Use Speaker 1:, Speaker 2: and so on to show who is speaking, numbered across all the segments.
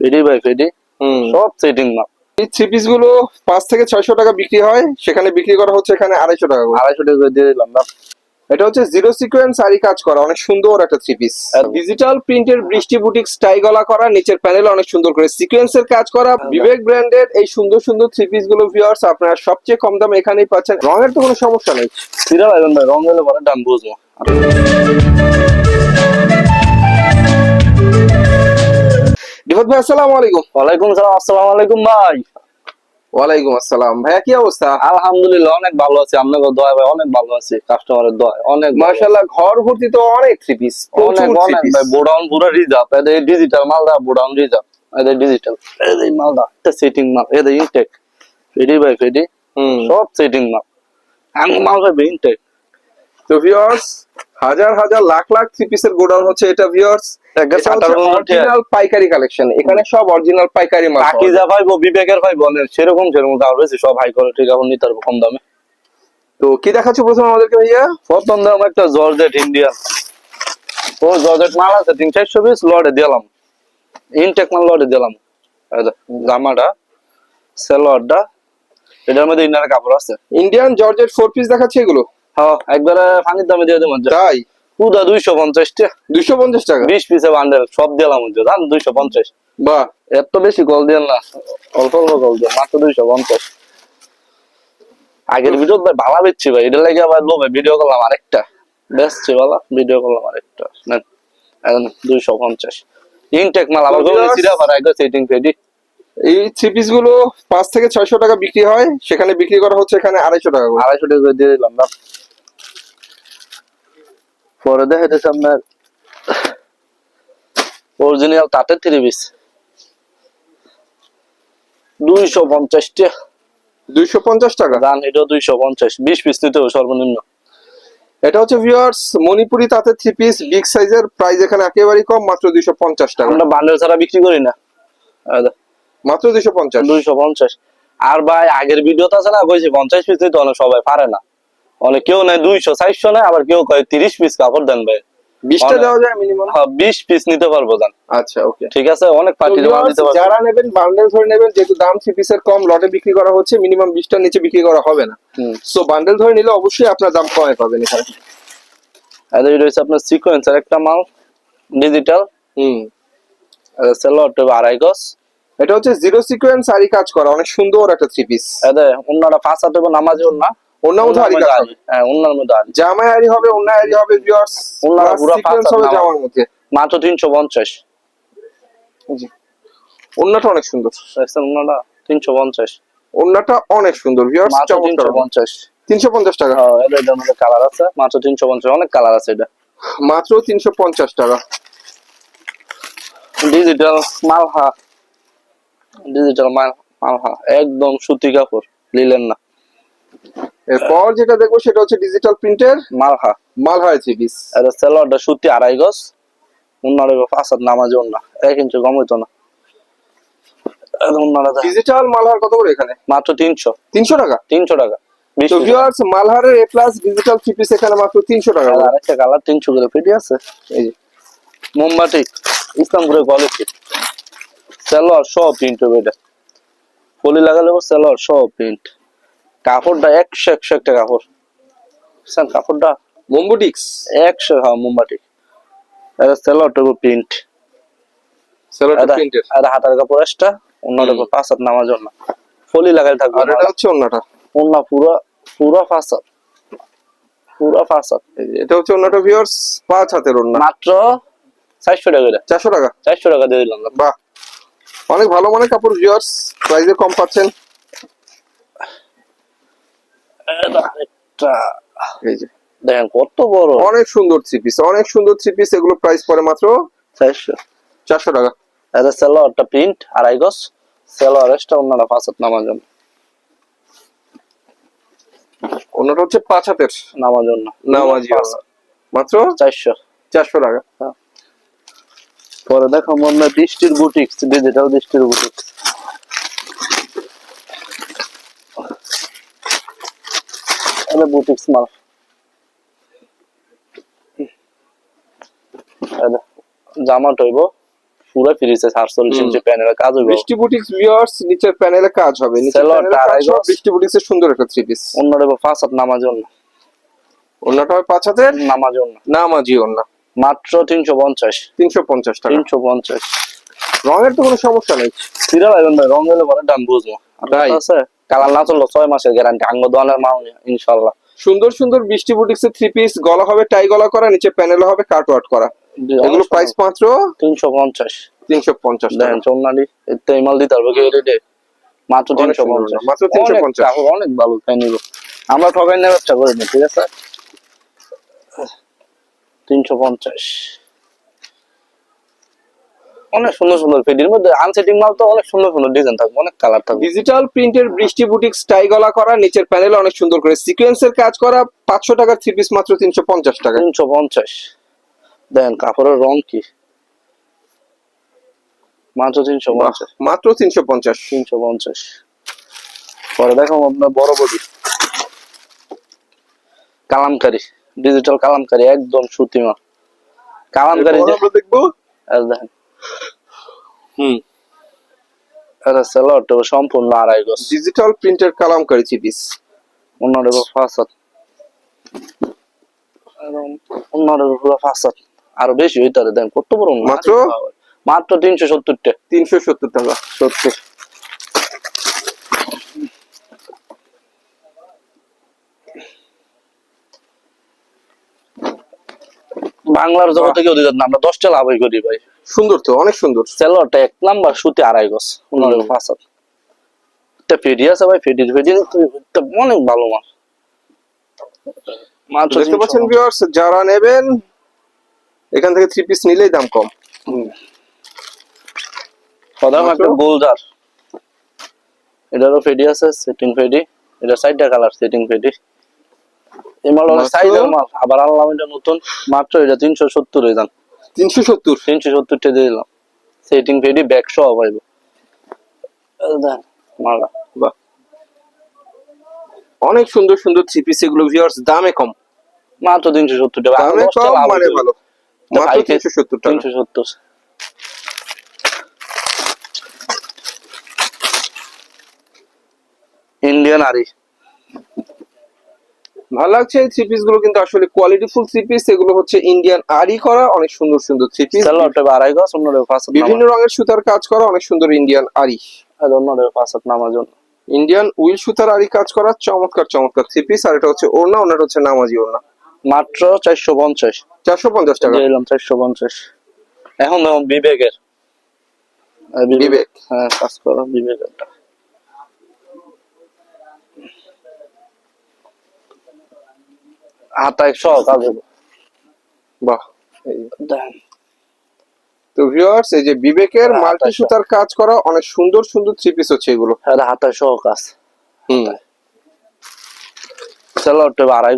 Speaker 1: ফেডি by ফেডি সব setting মাল।
Speaker 2: এই থ্রি পিসগুলো পাঁচ থেকে ছয়শো টাকা বিক্রি হয়। সেখানে বিক্রি করা হচ্ছে এখানে আড়াইশো টাকা
Speaker 1: আড়াইশো টাকা করে দিয়ে দিলাম না।
Speaker 2: এটা হচ্ছে জিরো সিকোয়েন্স আরি কাজ করা অনেক সুন্দর একটা থ্রি পিস ডিজিটাল প্রিন্টের বৃষ্টি বুটিক স্টাই গলা করা নিচের প্যানেল অনেক সুন্দর করে সিকোয়েন্সের কাজ করা। বিবেক ব্র্যান্ডের এই সুন্দর সুন্দর থ্রি পিসগুলো ভিউয়ার্স আপনারা সবচেয়ে কম দামে এখানেই পাচ্ছেন। রঙের তো কোনো সমস্যা নেই।
Speaker 1: সিরা লাগবেন ভাই রং হলে পরে দাম বুঝব।
Speaker 2: ডিভত ভাই আসসালামু আলাইকুম।
Speaker 1: ওয়ালাইকুম সালাম আসসালামু আলাইকুম ভাই।
Speaker 2: ওয়ালাইকুম আসসালাম। ভাইয়া কি অবস্থা?
Speaker 1: আলহামদুলিল্লাহ অনেক ভালো আছি। আপনাকে দোয়া ভাই অনেক ভালো আছি। কাস্টমারের দোয়া অনেক
Speaker 2: মাশাআল্লাহ ঘর ভর্তি তো অনেক থ্রি পিস
Speaker 1: অনেক অনেক ভাই বোডাউন পুরো রিজার্ভ। এদের ডিজিটাল মালদা বোডাউন রিজার্ভ। এদের ডিজিটাল এদের মালদা এটা সেটিং মাল। এদের ইনটেক ফেডি বাই ফেডি
Speaker 2: হুম।
Speaker 1: সব সেটিং মাল। আমি মাল ভাই ইনটেক
Speaker 2: তো ভিউয়ার্স হাজার হাজার লাখ লাখ থ্রি পিসের গোডাউন হচ্ছে এটা ভিউয়ার্স অরিজিনাল পাইকারি কালেকশন এখানে সব অরিজিনাল পাইকারি মাল পাওয়া
Speaker 1: বাকি যা পাইবো বিবেকের পাইবো অনেক সেরকম সেরকম বেশি সব হাই কোয়ালিটি কাপড় নিতে পারব কম দামে।
Speaker 2: তো কি দেখাচ্ছ প্রথমে আমাদেরকে ভাইয়া?
Speaker 1: প্রথম দাম একটা জর্জেট ইন্ডিয়ান ও জর্জেট মাল আছে তিন চারশো পিস লড়ে দিলাম। ইনটেক মাল লড়ে দিলাম। জামাটা সেলোয়ারটা এটার মধ্যে ইনার কাপড় আছে।
Speaker 2: ইন্ডিয়ান জর্জেট ফোর পিস দেখাচ্ছে এগুলো।
Speaker 1: হ্যাঁ একবারে পানির দামে দিয়ে দেবো
Speaker 2: তাই?
Speaker 1: পুদা দুইশো পঞ্চাশ
Speaker 2: দুইশো পঞ্চাশ টাকা?
Speaker 1: বিশ পিসে বান্ডেল সব দিলাম জান দুইশো পঞ্চাশ।
Speaker 2: বাহ।
Speaker 1: এত বেশি কল দেন না অল্প অল্প কল দেন মাত্র দুইশো পঞ্চাশ। আগের ভিডিও ভাই ভালো বেচছি ভাই এটা লাগে আবার লোভে ভিডিও করলাম আরেকটা। বেচছি ভালো ভিডিও করলাম আরেকটা। নেন দুইশো পঞ্চাশ। ইনটেক মাল আবার সিরা পারা সেটিং ফেডি
Speaker 2: এই থ্রি পিসগুলো পাঁচ থেকে ছয়শো টাকা বিক্রি হয় সেখানে বিক্রি করা হচ্ছে এখানে আড়াইশো টাকা
Speaker 1: আড়াইশো টাকা দিয়ে দিলাম না। পরে দেখা যাচ্ছে আপনার অরিজিনাল তাঁতের থ্রি পিস দুইশো পঞ্চাশটা।
Speaker 2: দুইশো পঞ্চাশ টাকা?
Speaker 1: এটাও দুইশো পঞ্চাশ। বিশ পিস হবে সর্বনিম্ন।
Speaker 2: এটা হচ্ছে ভিউয়ার্স মণিপুরি তাতে থ্রি পিস বিগ সাইজের প্রাইস এখানে একেবারেই কম মাত্র দুইশো পঞ্চাশ টাকা।
Speaker 1: আমরা বান্ডেল ছাড়া বিক্রি করি না।
Speaker 2: মাত্র দুইশো পঞ্চাশ।
Speaker 1: দুইশো পঞ্চাশ। আর ভাই আগের ভিডিওতে আছে না কইছি পঞ্চাশ পিস নিতে অনেক সবাই পারে না। অনেক কেউ নেয় দুইশো চারশো নেয় আবার কেউ কয় তিরিশ পিস কাপড় দেন ভাই।
Speaker 2: বিশটা
Speaker 1: অনেক।
Speaker 2: দেওয়া যায় মিনিমাম
Speaker 1: হ্যাঁ, বিশ পিস নিতে পারব
Speaker 2: আচ্ছা ওকে
Speaker 1: ঠিক আছে? অনেক পার্টি দিতে পারব।
Speaker 2: যারা নেবেন বান্ডেল ধরে নেবেন যেহেতু দাম থ্রি পিসের কম লটে বিক্রি করা হচ্ছে মিনিমাম বিশটার নিচে বিক্রি করা হবে না।
Speaker 1: হুম।
Speaker 2: সো বান্ডেল ধরে নিলে অবশ্যই আপনার দাম কমে পাবেন এখানে।
Speaker 1: আর আপনার সিকোয়েন্সের একটা মাল ডিজিটাল
Speaker 2: হুম।
Speaker 1: সেলোয়ার টেপ আড়াই গজ।
Speaker 2: এটা হচ্ছে জিরো সিকোয়েন্স আরি কাজ করা অনেক সুন্দর একটা থ্রি পিস
Speaker 1: অন্যটা পাঁচ হাতে নামাজ না।
Speaker 2: অন্য মধ্যে আরি কাজ হবে।
Speaker 1: হ্যাঁ অন্যের
Speaker 2: হবে অন্য হবে ভিউয়ার্স অন্য
Speaker 1: পুরো পাঁচ
Speaker 2: হবে জামার মধ্যে।
Speaker 1: মাত্র তিনশো পঞ্চাশ।
Speaker 2: জি। অন্যটা অনেক সুন্দর।
Speaker 1: অন্যটা
Speaker 2: অনেক সুন্দর ভিউয়ার্স
Speaker 1: তিনশো
Speaker 2: চমৎকার
Speaker 1: পঞ্চাশ।
Speaker 2: তিনশো পঞ্চাশ টাকা।
Speaker 1: হ্যাঁ, মধ্যে কালার আছে। মাত্র তিনশো পঞ্চাশ অনেক কালার আছে এটা।
Speaker 2: মাত্র তিনশো পঞ্চাশ টাকা।
Speaker 1: ডিজিটাল মালহা। ডিজিটাল মালহা। একদম সুতি কাপড় নিলেন না।
Speaker 2: এরপর যেটা দেখব সেটা হচ্ছে ডিজিটাল প্রিন্টের
Speaker 1: মালহা।
Speaker 2: মালহায় থ্রি পিস
Speaker 1: এটা সেলোয়ারটা সুতি আড়াই গজ উন্নার পাঁচ হাত নামাজ না এক ইঞ্চি কম হইতো না।
Speaker 2: ডিজিটাল মালহার কত করে এখানে?
Speaker 1: মাত্র তিনশো।
Speaker 2: তিনশো টাকা?
Speaker 1: তিনশো টাকা।
Speaker 2: তো viewers মালহারের A plus digital three piece এখানে মাত্র তিনশো টাকা
Speaker 1: আর। আরেকটা কালার তিনশো করে ফিটি আছে। এই যে। মোমবাতি ইসলামপুরের কোয়ালিটি সেলোয়ার সব প্রিন্ট হবে এটা। পলি লাগালে সেলোয়ার সব প্রিন্ট কাপড়টা একশো একশো একটা কাপড়। বুঝছেন কাপড়টা
Speaker 2: মোম্বুটিক্স
Speaker 1: একশো হ্যাঁ মোমবাতি এটা সেলোয়ারটা প্রিন্ট
Speaker 2: সেলোটা প্রিন্টের
Speaker 1: এটা হাতার কাপড় এক্সট্রা অন্যটা
Speaker 2: হুম।
Speaker 1: পাঁচ হাত নামার জন্য। ফলি লাগাই থাকবে
Speaker 2: আর এটা হচ্ছে অন্যটা
Speaker 1: অন্য পুরো পুরো পাঁচ হাত। পুরো পাঁচ হাত।
Speaker 2: এটা হচ্ছে অন্যটা ভিউয়ার্স পাঁচ হাতের অন্য
Speaker 1: মাত্র চারশো টাকা
Speaker 2: চারশো টাকা?
Speaker 1: চারশো টাকা দিয়ে দিলাম।
Speaker 2: বাহ। অনেক ভালো মানের কাপড় ভিউয়ার্স প্রাইসে কম পাচ্ছেন। এই যে।
Speaker 1: দেখেন কত বড়।
Speaker 2: অনেক সুন্দর থ্রি পিস অনেক সুন্দর থ্রি পিস এগুলো প্রাইস পড়ে মাত্র
Speaker 1: চারশো।
Speaker 2: চারশো টাকা।
Speaker 1: এটা সেলোয়ারটা প্রিন্ট আড়াই গজ। সেলোয়ার এক্সট্রা অন্যটা পাঁচ হাত নামার জন্য।
Speaker 2: অন্যটা হচ্ছে পাঁচ হাতের।
Speaker 1: নামার জন্য।
Speaker 2: নামাজি মাত্র?
Speaker 1: চারশো।
Speaker 2: চারশো টাকা।
Speaker 1: পরে দেখো আমরা দৃষ্টির বুটিক্স ডিজিটাল দৃষ্টির বুটিক্স এটা বুটিক্স মাল। জামা টইব পুরো ফ্রিজে সাতচল্লিশ। ইঞ্চি প্যানেলের কাজ হইব।
Speaker 2: বৃষ্টি বুটিক্স ভিউয়ার্স নিচের প্যানেলে কাজ হবে। নিচের প্যানেলে কাজ হবে, বৃষ্টি সুন্দর একটা থ্রি পিস
Speaker 1: অন্য পাঁচ হাত নামার জন্য
Speaker 2: অন্যটা হয় পাঁচ হাতের?
Speaker 1: নামার জন্য
Speaker 2: না মাঝি অন্য।
Speaker 1: মাত্র তিনশো পঞ্চাশ।
Speaker 2: তিনশো পঞ্চাশ টাকা।
Speaker 1: তিনশো পঞ্চাশ।
Speaker 2: রঙের তো কোনো সমস্যা নেই।
Speaker 1: সিরিয়াল আইবেন ভাই রং গেলে পরে দাম বুঝব। আছে? কালার না চলল ছয় মাসের গ্যারান্টি আঙ্গ দোয়ানের মাল ইনশাল্লাহ।
Speaker 2: সুন্দর সুন্দর বৃষ্টি বুটিক্স এর থ্রি পিস গলা হবে টাই গলা করা নিচে প্যানেল হবে কাট ওয়াট করা। এগুলো প্রাইস মাত্র
Speaker 1: তিনশো পঞ্চাশ।
Speaker 2: তিনশো পঞ্চাশ
Speaker 1: দেখেন চন্নাডি এই মাল দিতে পারব রেটে মাত্র তিনশো পঞ্চাশ।
Speaker 2: মাত্র 350
Speaker 1: অনেক অনেক ভালো তাই নিব। আমরা ঠকাই নেওয়ার ব্যবসা করে নিই ঠিক আছে? তিনশো পঞ্চাশ। অনেক সুন্দর সুন্দর ফেডির মধ্যে আনসেটিং মাল তো অনেক সুন্দর সুন্দর ডিজাইন থাকবে অনেক কালার থাকবে।
Speaker 2: ডিজিটাল প্রিন্টের বৃষ্টি বুটিক্স টাই গলা করা নিচের প্যানেলে অনেক সুন্দর করে সিকোয়েন্সের কাজ করা পাঁচশো টাকার থ্রি পিস মাত্র তিনশো পঞ্চাশ টাকা।
Speaker 1: তিনশো পঞ্চাশ। দেখেন কাপড়ের রং কি? মাত্র তিনশো পঞ্চাশ।
Speaker 2: মাত্র তিনশো পঞ্চাশ।
Speaker 1: তিনশো পঞ্চাশ। পরে দেখো আপনার বড় বডি। কালামকারি ডিজিটাল কালামকারী একদম সুতিমা। কালামকারি
Speaker 2: দেখব
Speaker 1: দেখেন।
Speaker 2: হুম।
Speaker 1: এটা সেলট সম্পূর্ণ আড়াই গজ।
Speaker 2: ডিজিটাল প্রিন্টের কালামকারি থ্রি পিস
Speaker 1: অন্যটা ফাঁসাত অন্যটা পুরো ফাঁসাত আরও বেশি হইতারে দেন কত বড়
Speaker 2: মাত্র?
Speaker 1: মাত্র তিনশো সত্তরটা।
Speaker 2: তিনশো সত্তর টাকা।
Speaker 1: সত্তর। বাংলার জগতে কেউ দিত না আমরা দশটা লাভই করি ভাই।
Speaker 2: সুন্দর তো অনেক সুন্দর।
Speaker 1: সেলরটা এক নাম্বার সুতি আড়াই গছ পনেরো। পাঁচ হাত এটা ফেডি আছে ভাই ফেডি ফেডি অনেক ভালো মাল। মাত্র
Speaker 2: দেখতে পাচ্ছেন ভিউয়ার্স যারা নেবেন এখান থেকে থ্রি পিস নিলেই দাম কম।
Speaker 1: সাধারণ একটা গোলদার এটারও ফেডি আছে সেটিং ফেডি। এটা সাইডটা কালার সেটিং ফেডি। এই মাল সাইজের মাল আবার আনলাম এটা নতুন। মাত্র এটা তিনশো সত্তর হয়ে যান।
Speaker 2: তিনশো সত্তর।
Speaker 1: তিনশো সত্তরটা দিয়ে দিলাম। সেটিং ফেডি ব্যাক সহ পাইব মালা।
Speaker 2: বাহ। অনেক সুন্দর সুন্দর থ্রি পিস এগুলো ভিউয়ার্স দামে কম।
Speaker 1: মাত্র তিনশো সত্তর টাকা
Speaker 2: দামে কম মানে ভালো। মাত্র তিনশো সত্তর টাকা
Speaker 1: তিনশো সত্তর। ইন্ডিয়ান আরি
Speaker 2: ভালো লাগছে এই থ্রি পিসগুলো কিন্তু আসলে কোয়ালিটি ফুল থ্রি পিস এগুলো হচ্ছে ইন্ডিয়ান আরি করা অনেক সুন্দর সুন্দর থ্রি পিস
Speaker 1: আড়াই অন্যটা
Speaker 2: বিভিন্ন রঙের সুতার কাজ করা অনেক সুন্দর ইন্ডিয়ান আরি
Speaker 1: নামা অন্যটা নামার জন্য
Speaker 2: ইন্ডিয়ান উইল সুতার আরি কাজ করা চমৎকার চমৎকার থ্রি পিস আর এটা হচ্ছে ওড়না ওনাটা হচ্ছে নামাজি ওড়না।
Speaker 1: মাত্র চারশো পঞ্চাশ।
Speaker 2: চারশো পঞ্চাশ টাকা।
Speaker 1: দিলাম চারশো পঞ্চাশ। এখন বিবেকের।
Speaker 2: বিবেক।
Speaker 1: হ্যাঁ কাজ করো বিবেকেরটা। কাজ হবে
Speaker 2: বাহ তো ভিউয়ার্স এই যে বিবেকের মাল্টি সুতার কাজ করা অনেক সুন্দর সুন্দর থ্রি পিস হচ্ছে এগুলো।
Speaker 1: সহ কাজ।
Speaker 2: হুম।
Speaker 1: সেলরটা আড়াই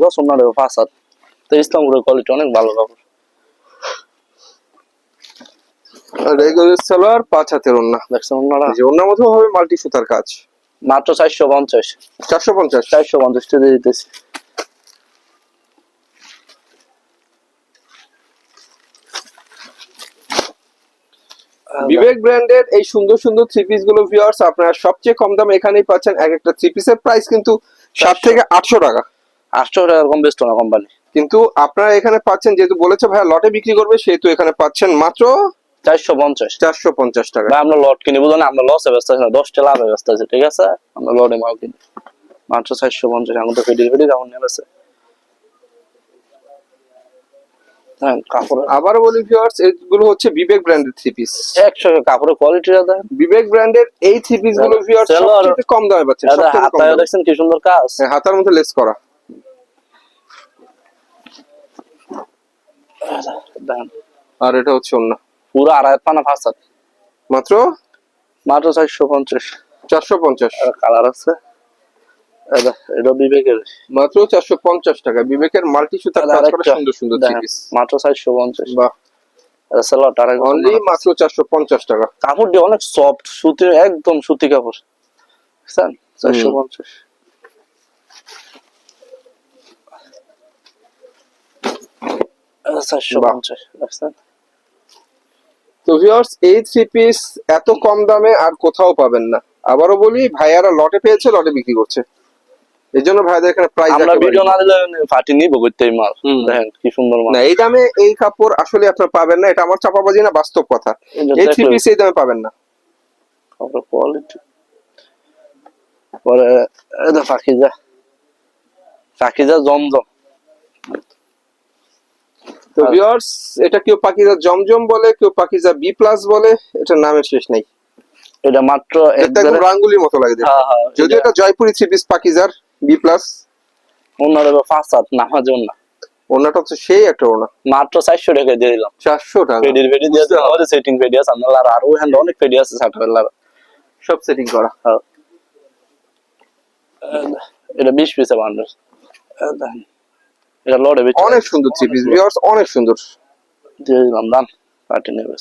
Speaker 1: পাঁচ হাত। তো ইসলামপুরের কোয়ালিটি অনেক ভালো কাপড়।
Speaker 2: আর এগুলো সালোয়ার পাঁচ হাতের ওড়না।
Speaker 1: দেখছেন
Speaker 2: এই যে মধ্যেও হবে মাল্টি সুতার কাজ।
Speaker 1: মাত্র চারশো পঞ্চাশ।
Speaker 2: চারশো পঞ্চাশ।
Speaker 1: চারশো পঞ্চাশটা দিয়ে দিতেছি।
Speaker 2: বিবেক ব্র্যান্ডের এই সুন্দর সুন্দর থ্রি পিসগুলো ভিউয়ার্স আপনারা সবচেয়ে কম দামে এখানেই পাচ্ছেন এক একটা থ্রি পিসের প্রাইস কিন্তু সাত থেকে আটশো টাকা।
Speaker 1: আটশো টাকা কম বেস্ট না কোম্পানি
Speaker 2: কিন্তু আপনারা এখানে পাচ্ছেন যেহেতু বলেছে ভাইয়া লটে বিক্রি করবে সেহেতু এখানে পাচ্ছেন মাত্র
Speaker 1: চারশো পঞ্চাশ।
Speaker 2: চারশো পঞ্চাশ টাকা।
Speaker 1: আমরা লট কিনি বুঝলেন? আমরা লসে ব্যস্ত আছি না দশটা লাভে ব্যস্ত আছি ঠিক আছে? আমরা লটে মাল কিনি। মাত্র চারশো পঞ্চাশ এখন তো ফেডি ফেডি কেমন নেমেছে হ্যাঁ কাপড়
Speaker 2: আবারও বলি ভিউয়ার্স এগুলো হচ্ছে বিবেক ব্র্যান্ডের থ্রি পিস
Speaker 1: একশো কাপড়ের কোয়ালিটিটা দেখেন
Speaker 2: বিবেক ব্র্যান্ডের এই থ্রি পিসগুলো ভিউয়ার্স সবচেয়ে কম দামে পাচ্ছেন
Speaker 1: এটা
Speaker 2: সবচেয়ে কম
Speaker 1: হাতায় দেখছেন কি সুন্দর কাজ।
Speaker 2: হ্যাঁ, হাতার মধ্যে লেস করা। আর এটা হচ্ছে অন্য।
Speaker 1: পুরো আড়াই পানা
Speaker 2: মাত্র?
Speaker 1: মাত্র চারশো পঞ্চাশ।
Speaker 2: চারশো পঞ্চাশ।
Speaker 1: কালার আছে? এটা এটা বিবেকের।
Speaker 2: মাত্র চারশো পঞ্চাশ টাকা। বিবেকের মাল্টি সুতার সুন্দর
Speaker 1: মাত্র চারশো পঞ্চাশ।
Speaker 2: বাহ। অনলি মাত্র চারশো পঞ্চাশ টাকা।
Speaker 1: অনেক সফট সুতি একদম সুতি কাপড়। বুঝছেন? চারশো পঞ্চাশ। চারশো পঞ্চাশ
Speaker 2: তো ভিউয়ার্স এই থ্রি পিস এত কম দামে আর কোথাও পাবেন না। আবারও বলি ভাইয়ারা লটে পেয়েছে লটে বিক্রি করছে। এই জন্য ভাইদের এখানে প্রাইস
Speaker 1: আমরা ভিডিও না দিলে ফাটি নিব মাল। দেখেন কি সুন্দর মাল।
Speaker 2: না এই দামে এই কাপড় আসলে আপনার পাবেন না এটা আমার চাপাবাজি না বাস্তব কথা। এই থ্রি পিস এই দামে পাবেন না।
Speaker 1: কোয়ালিটি পরে এটা ফাঁকিজা। ফাঁকিজা জমজম।
Speaker 2: তো ভিউয়ার্স এটা কেউ পাকিজা জমজম বলে কেউ পাকিজা বি প্লাস বলে এটার নামের শেষ নাই।
Speaker 1: এটা মাত্র
Speaker 2: রাঙ্গুলির মতো লাগে।
Speaker 1: হ্যাঁ হ্যাঁ
Speaker 2: যদিও এটা জয়পুরি থ্রি পিস পাকিজার বি প্লাস
Speaker 1: ওনার পাঁচ হাত নামাজ না
Speaker 2: ওনাটা হচ্ছে সেই একটা ওনা
Speaker 1: মাত্র চারশো টাকা দিয়ে দিলাম।
Speaker 2: চারশো টাকা?
Speaker 1: ফেডির ফেডি দিয়ে আমাদের সেটিং ফেডি আছে আপনার আর হ্যান্ড অনেক ফেডি আছে সাটার
Speaker 2: সব সেটিং করা।
Speaker 1: এটা বিশ পিসে বান্ডেল এটা লড়ে
Speaker 2: অনেক সুন্দর থ্রি পিস ভিউয়ার্স অনেক সুন্দর।
Speaker 1: দিয়ে দিলাম দাম। পার্টি নেবে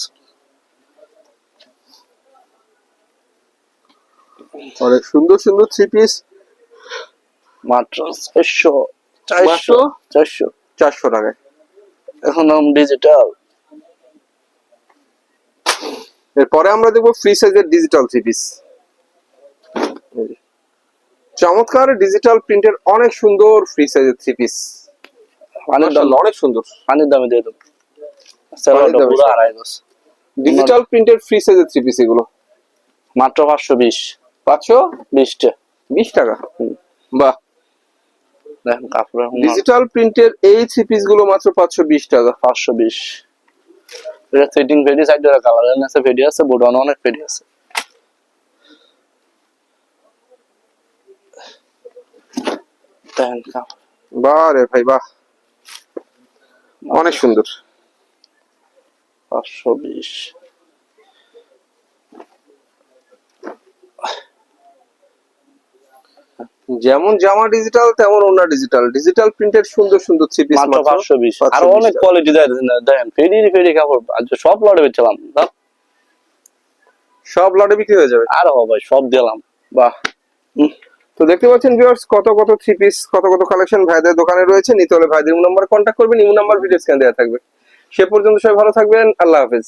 Speaker 2: অনেক সুন্দর সুন্দর থ্রি পিস
Speaker 1: মাত্র চারশো চারশো চারশো।
Speaker 2: চারশো টাকায়।
Speaker 1: এখন ডিজিটাল
Speaker 2: এরপরে আমরা দেখব ফ্রি সাইজের ডিজিটাল পিস চমৎকার ডিজিটাল প্রিন্টের অনেক সুন্দর ফ্রি সাইজের থ্রি পিস
Speaker 1: পানির দাম
Speaker 2: অনেক সুন্দর।
Speaker 1: পানির দামে দিয়ে দেবো।
Speaker 2: ডিজিটাল প্রিন্টের ফ্রি সাইজের থ্রি পিস এগুলো।
Speaker 1: মাত্র পাঁচশো বিশ।
Speaker 2: পাঁচশো?
Speaker 1: বিশটা।
Speaker 2: বিশ টাকা? বাহ।
Speaker 1: দেখেন কাপড়
Speaker 2: ডিজিটাল প্রিন্টের এই থ্রি পিসগুলো মাত্র 520 টাকা
Speaker 1: 520 এটা সেটিং ভেডি সাইড কালার আছে ভেডি আছে বোর্ডন অনেক ভেডি আছে। দেখেন
Speaker 2: বাহ রে ভাই বাহ। অনেক সুন্দর।
Speaker 1: 520
Speaker 2: যেমন জামা ডিজিটাল তেমন ওনা ডিজিটাল ডিজিটাল প্রিন্টের সুন্দর সুন্দর থ্রি পিস
Speaker 1: মাত্র
Speaker 2: 520
Speaker 1: আর অনেক কোয়ালিটি দেয় দেখেন ফেডি ফেডি কাপড় আজ সব লড়ে বেচলাম
Speaker 2: সব লটে বিক্রি হয়ে যাবে।
Speaker 1: আর হবে সব দিলাম
Speaker 2: বাহ। তো দেখতে পাচ্ছেন ভিউয়ার্স কত কত থ্রি পিস কত কত কালেকশন ভাইদের দোকানে রয়েছে। নিতে হলে ভাইদের নাম্বার কন্ট্যাক্ট করবেন ইমো নাম্বার ভিডিও স্ক্যান দেওয়া থাকবে। সে পর্যন্ত সবাই ভালো থাকবেন আল্লাহ হাফেজ।